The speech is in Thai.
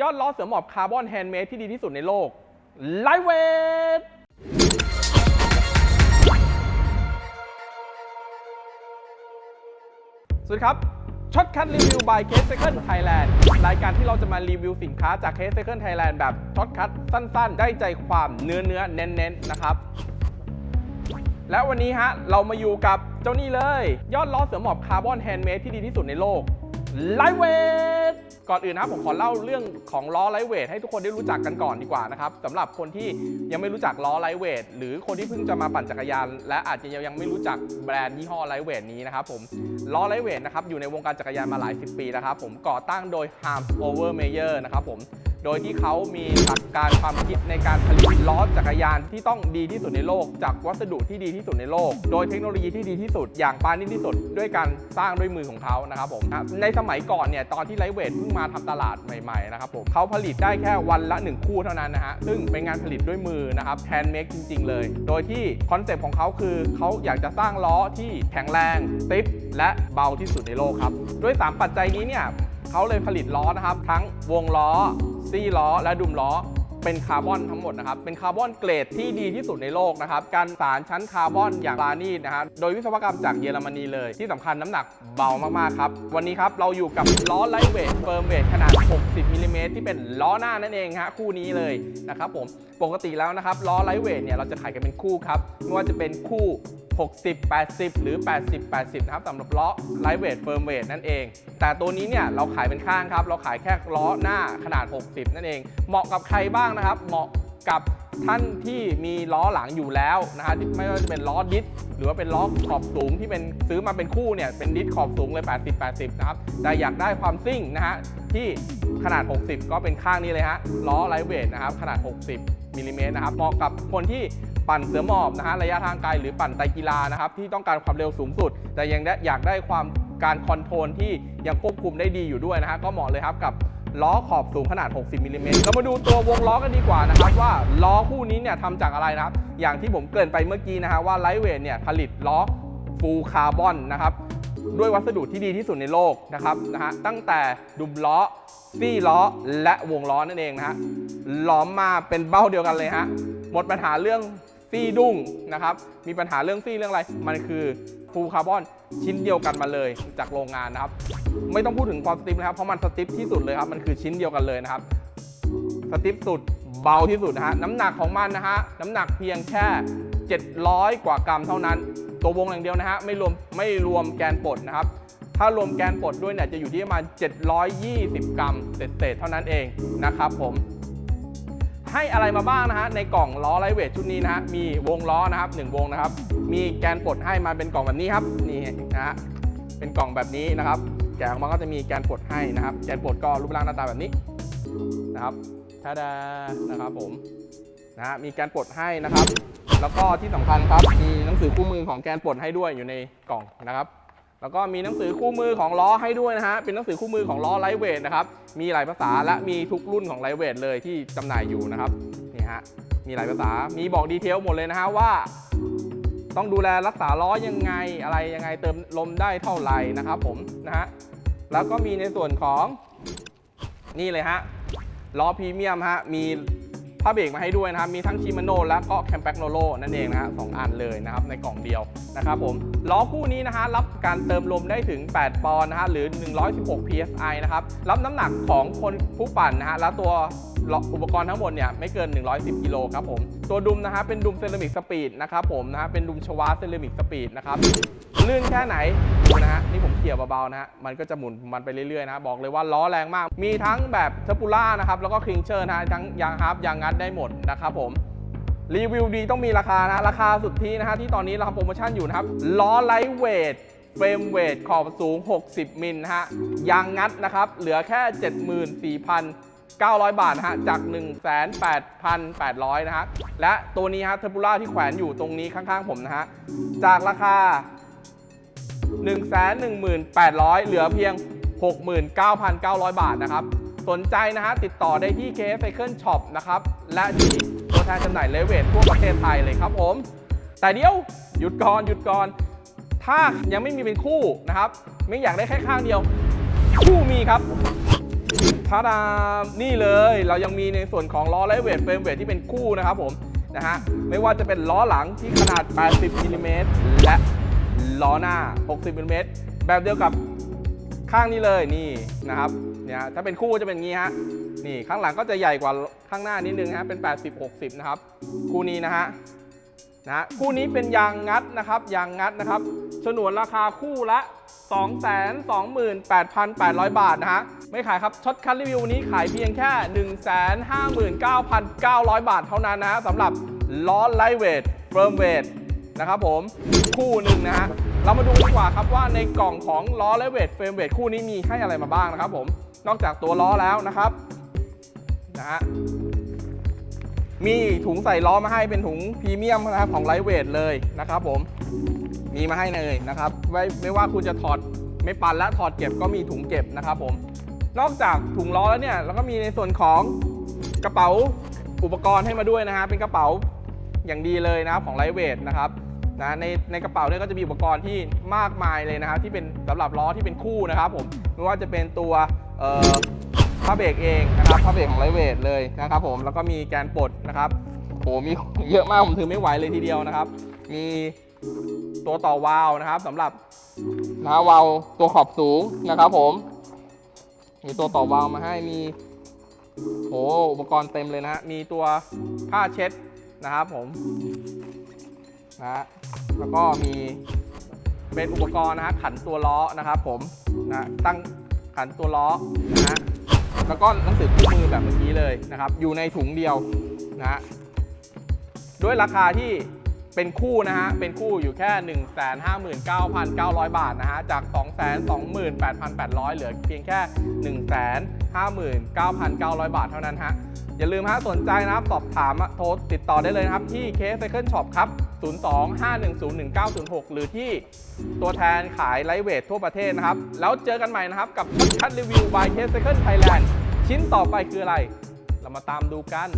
ยอดล้อเสือหมอบคาร์บอนแฮนด์เมดที่ดีที่สุดในโลกไลเวทสวัสดีครับช็อตคัทรีวิว by Case Cycle Thailand รายการที่เราจะมารีวิวสินค้าจาก Case Cycle Thailand แบบช็อตคัทสั้นๆ ได้ใจความเนื้อเนื้อเน้นๆนะครับ และวันนี้ฮะ เรามาอยู่กับเจ้านี่เลย ยอดล้อเสือหมอบคาร์บอนแฮนด์เมดที่ดีที่สุดในโลกไลเวท ก่อนอื่นนะครับผมขอเล่าเรื่องของล้อไลเวทให้ทุกคนได้รู้จักกันก่อนดีกว่านะครับสำหรับคนที่ยังไม่รู้จักล้อไลเวทหรือคนที่เพิ่งจะมาปั่นจักรยาน และอาจจะยังไม่รู้จักแบรนด์ยี่ห้อไลเวทนี้นะครับผมล้อไลเวทนะครับอยู่ในวงการจักรยานมาหลายสิบปีแล้วครับผมก่อตั้งโดย Hans Over Meyer นะครับผม โดยที่เขามีหลักการความคิดในการผลิตล้อจักรยานที่ต้องดีที่สุดในโลก จากวัสดุที่ดีที่สุดในโลก โดยเทคโนโลยีที่ดีที่สุดอย่างปานีตที่สุดด้วยการสร้างด้วยมือของเขานะครับผมในสมัยก่อนเนี่ยตอนที่ไลท์เวทเพิ่งมาทำตลาดใหม่ๆนะครับผมเขาผลิตได้แค่วันละ 1 คู่เท่านั้นนะฮะซึ่งเป็นงานผลิตด้วยมือนะครับแฮนด์เมดจริง ๆ เลย โดยที่คอนเซปต์ของเขาคือเขาอยากจะสร้างล้อที่แข็งแรงติปและเบาที่สุดในโลกครับด้วยสามปัจจัยนี้เนี่ยเขาเลยผลิตล้อนะครับ ทั้งวงล้อ ซี่ล้อและดุมล้อเป็นคาร์บอนทั้งหมดนะครับ เป็นคาร์บอนเกรดที่ดีที่สุดในโลกนะครับ การสารชั้นคาร์บอนอย่างปราณีนะฮะโดยวิศวกรรมจากเยอรมนีเลย ที่สำคัญน้ำหนักเบามาก ๆ ครับ วันนี้ครับ เราอยู่กับล้อไลท์เวทเฟิร์มเวทขนาด 60มิลลิเมตรที่เป็นล้อหน้านั่นเองฮะ คู่นี้เลยนะครับผม ปกติแล้วนะครับล้อไลท์เวทเนี่ยเราจะขายกันเป็นคู่ครับ ไม่ว่าจะเป็นคู่ 60 80 หรือ 80 80 นะครับสำหรับล้อไลท์เวทเฟิร์มเวทนั่นเอง แต่ตัวนี้เนี่ยเราขายเป็นข้างครับ เราขายแค่ล้อหน้าขนาด 60 นั่นเอง เหมาะกับใครบ้างนะครับ เหมาะกับท่านที่มีล้อหลังอยู่แล้วนะฮะที่ไม่ว่าจะเป็นล้อดิสหรือว่าเป็นล้อขอบสูงที่เป็นซื้อมาเป็นคู่เนี่ยเป็นดิสขอบสูงเลย 80 80 นะครับ แต่อยากได้ความซิ่งนะฮะที่ขนาด 60 ก็เป็นข้างนี้เลยฮะล้อไลท์เวทนะครับขนาด 60มิลลิเมตรนะครับเหมาะกับคนที่ ปั่นเสือหมอบนะฮะระยะทางไกลหรือปั่นไตรกีฬานะครับที่ต้องการความเร็วสูงสุด แต่ยังได้อยากได้ความการคอนโทรลที่ยังควบคุมได้ดีอยู่ด้วยนะฮะก็เหมาะเลยครับกับล้อขอบสูงขนาด 60มิลลิเมตรเรามาดูตัววงล้อกันดีกว่านะครับว่าล้อคู่นี้เนี่ยทำจากอะไรนะครับ อย่างที่ผมเกริ่นไปเมื่อกี้นะฮะว่าไลท์เวทเนี่ยผลิตล้อฟูลคาร์บอนนะครับด้วยวัสดุที่ดีที่สุดในโลกนะครับนะฮะตั้งแต่ดุมล้อซี่ล้อและวงล้อนั่นเองนะฮะล้อมมาเป็นเบ้าเดียวกันเลยฮะหมดปัญหาเรื่อง ซี่ดุ้งนะครับ มีปัญหาเรื่องซี่เรื่องอะไร มันคือฟูคาร์บอนชิ้นเดียวกันมาเลยจากโรงงานนะครับ ไม่ต้องพูดถึงความสติปนะครับ เพราะมันสติปที่สุดเลยครับ มันคือชิ้นเดียวกันเลยนะครับ สติปสุดเบาที่สุดนะฮะ น้ำหนักของมันนะฮะ น้ำหนักเพียงแค่ 700 กว่ากรัมเท่านั้น ตัววงอย่างเดียวนะฮะ ไม่รวมไม่รวมแกนปลดนะครับ ถ้ารวมแกนปลดด้วยเนี่ยจะอยู่ที่ประมาณ 720 กรัมเศษๆเท่านั้นเองนะครับผม ให้อะไรมาบ้างนะฮะในกล่องล้อไลเวทชุดนี้นะฮะมีวงล้อนะครับหนึ่งวงนะครับ มีแกนปลดให้มาเป็นกล่องแบบนี้ครับนี่นะฮะเป็นกล่องแบบนี้นะครับ แกะออกมาก็จะมีแกนปลดให้นะครับ แกนปลดก็รูปร่างหน้าตาแบบนี้นะครับท่าดานะครับผมนะฮะมีแกนปลดให้นะครับ แล้วก็ที่สำคัญครับมีหนังสือคู่มือของแกนปลดให้ด้วยอยู่ในกล่องนะครับ แล้วก็มีหนังสือคู่มือของล้อให้ด้วยนะฮะ เป็นหนังสือคู่มือของล้อไลท์เวทนะครับ มีหลายภาษาและมีทุกรุ่นของไลท์เวทเลยที่จำหน่ายอยู่นะครับ นี่ฮะ มีหลายภาษา มีบอกดีเทลหมดเลยนะฮะว่า ต้องดูแลรักษาล้อยังไงอะไรยังไงเติมลมได้เท่าไหร่นะครับผมนะฮะ แล้วก็มีในส่วนของนี่เลยฮะล้อพรีเมียมฮะ มี ผ้าเบรกมาให้ด้วยนะครับ มีทั้งชิมาโนและก็แคมแปกโนโลนั่นเองนะฮะสองอันเลยนะครับในกล่องเดียวนะครับผมล้อคู่นี้นะฮะรับการเติมลมได้ถึง 8 ปอนด์นะฮะหรือ 116 psi นะครับรับน้ำหนักของคนผู้ปั่นนะฮะและตัวอุปกรณ์ทั้งหมดเนี่ยไม่เกิน 110 กิโลครับผมตัวดุมนะฮะเป็นดุมเซรามิกสปีดนะครับผมนะฮะเป็นดุมชวาเซรามิกสปีดนะครับลื่นแค่ไหนนะฮะนี่ผมเขี่ยเบาๆนะฮะมันก็จะหมุนมันไปเรื่อยๆนะบอกเลยว่าล้อแรงมาก มีทั้งแบบเทอร์ปูล่านะครับแล้วก็คลิงเชอร์นะฮะทั้งยางฮาร์ปยางงัดได้หมดนะครับผมรีวิวดีต้องมีราคานะราคาสุดที่นะฮะที่ตอนนี้เราทำโปรโมชั่นอยู่นะครับล้อไลท์เวทเฟรมเวทขอบสูง 60 มิลนะฮะยางงัดนะครับเหลือแค่ 900 บาทนะฮะ จาก 18,800 นะฮะ และตัวนี้ฮะเทอร์ปูล่าที่แขวนอยู่ตรงนี้ข้างๆ ผมนะฮะ จากราคา 118,000 เหลือเพียง 69,900 บาทนะครับ สนใจนะฮะ ติดต่อได้ที่ k f Cycle Shop นะครับ และที่ตัวแทนจำหน่ายเลเวททั่วประเทศไทยเลยครับผม แต่เดี๋ยวหยุดก่อนหยุดก่อน ถ้ายังไม่มีเป็นคู่นะครับ ไม่อยากได้แค่ข้างเดียว คู่มีครับ ทาดามนี่เลย เรายังมีในส่วนของล้อไลเวทเฟรมเวทที่เป็นคู่นะครับผมนะฮะไม่ว่าจะเป็นล้อหลังที่ขนาด 80มิลลิเมตรและล้อหน้า 60มิลลิเมตรแบบเดียวกับข้างนี้เลยนี่นะครับเนี่ยถ้าเป็นคู่จะเป็นงี้ฮะนี่ข้างหลังก็จะใหญ่กว่าข้างหน้านิดนึงฮะเป็น 80 60 นะครับ คู่นี้นะฮะนะฮะคู่นี้เป็นยางงัดนะครับยางงัดนะครับฉนวนราคาคู่ละ 228,800 บาทนะฮะ ไม่ขายครับช็อตคัทรีวิววันนี้ขายเพียงแค่ 159,900 บาทเท่านั้นนะสำหรับล้อไลท์เวทเฟิร์มเวทนะครับผมคู่หนึ่งนะฮะเรามาดูดีกว่าครับว่าในกล่องของล้อไลท์เวทเฟิร์มเวทคู่นี้มีให้อะไรมาบ้างนะครับผมนอกจากตัวล้อแล้วนะครับนะฮะมีถุงใส่ล้อมาให้เป็นถุงพรีเมียมนะครับของไลท์เวทเลยนะครับผมมีมาให้เลยนะครับไม่ไม่ว่าคุณจะถอดไม่ปันและถอดเก็บก็มีถุงเก็บนะครับผม นอกจากถุงล้อแล้วเนี่ยเราก็มีในส่วนของกระเป๋าอุปกรณ์ให้มาด้วยนะฮะเป็นกระเป๋าอย่างดีเลยนะครับของไลท์เวทนะครับนะในในกระเป๋าเนี่ยก็จะมีอุปกรณ์ที่มากมายเลยนะครับที่เป็นสำหรับล้อที่เป็นคู่นะครับผมไม่ว่าจะเป็นตัวเอ่อผ้าเบรกเองนะครับผ้าเบรกของไลท์เวทเลยนะครับผมแล้วก็มีแกนปลดนะครับโหมีเยอะมากผมถือไม่ไหวเลยทีเดียวนะครับ มีตัวต่อวาล์วนะครับสำหรับนะวาล์วตัวขอบสูงนะครับผม มีตัวต่อวาล์วมาให้มีโหอุปกรณ์เต็มเลยนะฮะมีตัวผ้าเช็ดนะครับผมนะฮะแล้วก็มีเป็นอุปกรณ์นะฮะขันตัวล้อนะครับผมนะตั้งขันตัวล้อนะฮะแล้วก็หนังสือคู่มือแบบเมื่อกี้เลยนะครับ อยู่ในถุงเดียวนะฮะด้วยราคาที่ เป็นคู่นะฮะ เป็นคู่อยู่แค่ 159,900 บาทนะฮะ จาก 228,800 เหลือเพียงแค่ 159,900 บาทเท่านั้นฮะ อย่าลืมฮะ สนใจนะครับ สอบถามโทรติดต่อได้เลยนะครับ ที่ K Cycle Shop ครับ 02-510-1906 หรือที่ตัวแทนขายไลท์เวททั่วประเทศนะครับ แล้วเจอกันใหม่นะครับ กับคัดรีวิว by K Cycle Thailand ชิ้นต่อไปคืออะไร เรามาตามดูกัน